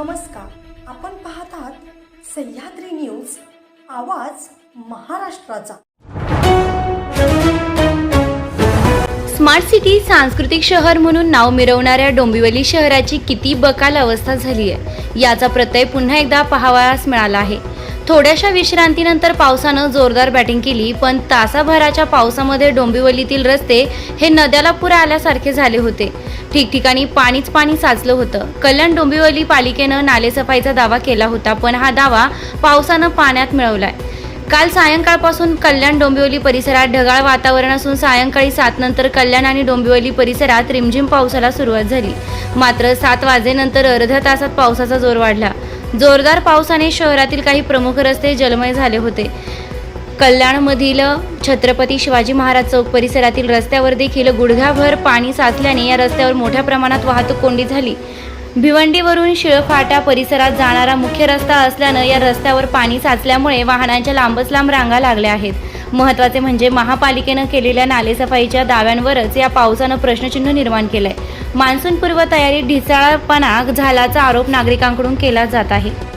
नमस्कार. आपण पाहत आहात सह्याद्री न्यूज आवाज महाराष्ट्राचा. स्मार्ट सिटी सांस्कृतिक शहर म्हणून नाव मिरवणाऱ्या डोंबिवली शहराची किती बकाल अवस्था झाली आहे? याचा प्रत्यय पुन्हा एकदा पाहावयास मिळाला आहे. थोड्याशा विश्रांतीनंतर पावसानं जोरदार बॅटिंग केली पण तासाभराच्या पावसामध्ये डोंबिवलीतील रस्ते हे नद्याला पुरा आल्यासारखे झाले होते. ठिकठिकाणी पाणीच पाणी साचलं होतं. कल्याण डोंबिवली पालिकेनं नालेसफाईचा दावा केला होता पण हा दावा पावसानं पाण्यात मिळवलाय. काल सायंकाळपासून कल्याण डोंबिवली परिसरात ढगाळ वातावरण असून सायंकाळी सात नंतर कल्याण आणि डोंबिवली परिसरात रिमझिम पावसाला सुरुवात झाली. मात्र सात वाजेनंतर अर्ध्या तासात पावसाचा जोर वाढला. जोरदार पावसाने शहरातील काही प्रमुख रस्ते जलमय झाले होते. कल्याणमधील छत्रपती शिवाजी महाराज चौक परिसरातील रस्त्यावर देखील गुडघ्याभर पाणी साचल्याने या रस्त्यावर मोठ्या प्रमाणात वाहतूक कोंडी झाली. भिवंडीवरून शिळफाटा परिसरात जाणारा मुख्य रस्ता असल्यानं या रस्त्यावर पाणी साचल्यामुळे वाहनांच्या लांबच लांब रांगा लागल्या आहेत. महत्त्वाचे म्हणजे महापालिकेनं केलेल्या नालेसफाईच्या दाव्यांवरच या पावसानं प्रश्नचिन्ह निर्माण केलंय. मान्सूनपूर्व तयारी ढिसाळपणा झाल्याचा आरोप नागरिकांकडून केला जात आहे.